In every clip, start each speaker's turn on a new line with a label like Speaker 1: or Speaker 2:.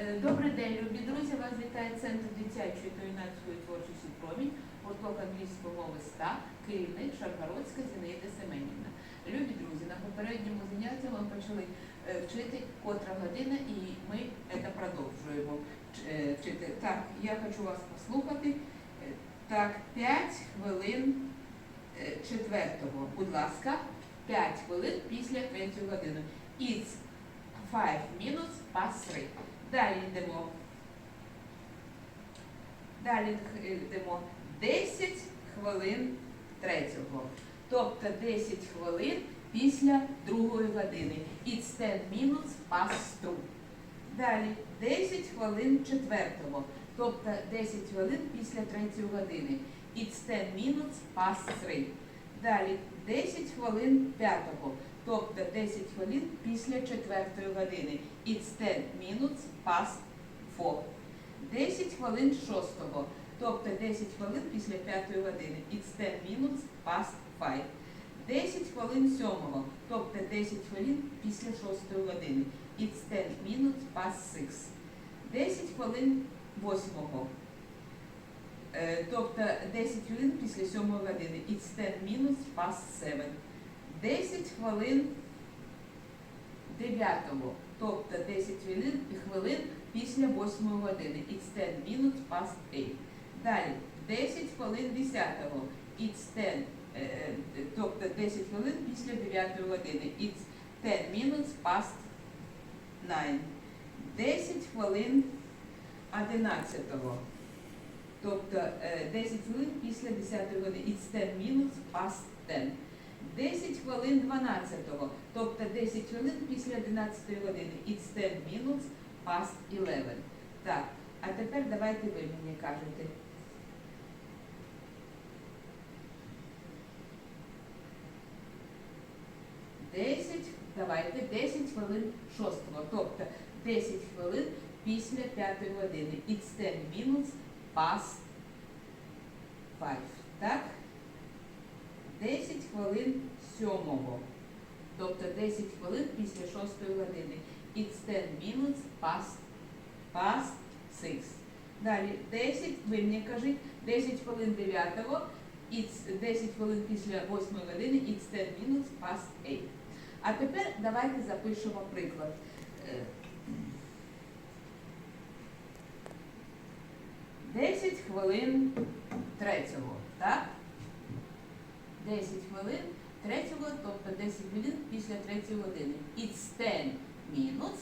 Speaker 1: Е, Добрий день, любі друзі. Вас вітає Центр дитячої та юнацької творчості промінь, гурток англійської мови СТА, керівник Шаргородська Зінаїда Семенівна. Любі друзі, на попередньому занятті ми почали е, вчити котра година, і ми це продовжуємо е, вчити. Так, я хочу вас послухати. Так, 5 хвилин четвертого. Будь ласка, 5 хвилин після третьої години. It's 5 minutes past 3. Далі йдемо. Далі йдемо 10 хвилин третього. Тобто 10 хвилин після другої години. It's 10 minutes past 2. Далі 10 хвилин четвертого. Тобто 10 хвилин після третьої години. It's 10 minutes past 3. Далі 10 хвилин п'ятого. Тобто 10 хвилин після четвертої години. It's 10 minutes past 4. 10 хвилин шостого. Тобто 10 хвилин після п'ятої години. It's 10 minutes past 5. 10 хвилин сьомого. Тобто 10 хвилин після шостої години. It's 10 minutes past 6. 10 хвилин восьмого. Е, Тобто 10 хвилин після сьомої години. It's 10 minutes past 7. 10 хвилин дев'ятого. Тобто 10 хвилин, після 8 години. It's 10 minutes past 8. Далі 10 хвилин 10-го. It's 10, е, е, тобто 10 хвилин після 9 години. It's 10 minutes past 9. 10 хвилин 11-го. Тобто е, 10 хвилин після 10 години. It's 10 minutes past 10. 10 хвилин 12-го, тобто 10 хвилин після 11 години. It's 10 minutes past 11. Так, а тепер давайте ви мені кажете. Десять, давайте 10 хвилин шостого, тобто 10 хвилин після 5 години. It's 10 minutes past 5. Так? 10 хвилин сьомого. Тобто 10 хвилин після 6 години. It's 10 minutes past, past 6. Далі 10, ви мені кажіть, 10 хвилин 9, it's 10 хвилин після 8 години, it's 10 minutes past 8. А тепер давайте запишемо приклад. Е, 10 хвилин третього, так? 10 хвилин третього, тобто 10 хвилин після третьої години. It's 10 minutes,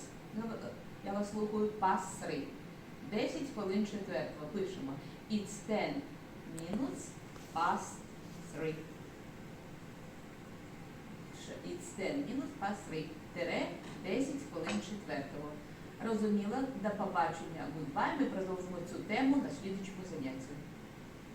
Speaker 1: я вас слухаю, past 3. 10 хвилин четвертого, пишемо. It's 10 minutes past 3. It's 10 minutes past 3. Тире 10 хвилин четвертого. Розуміла? До побачення. Goodbye. Ми продовжимо цю тему на слідчому занятті.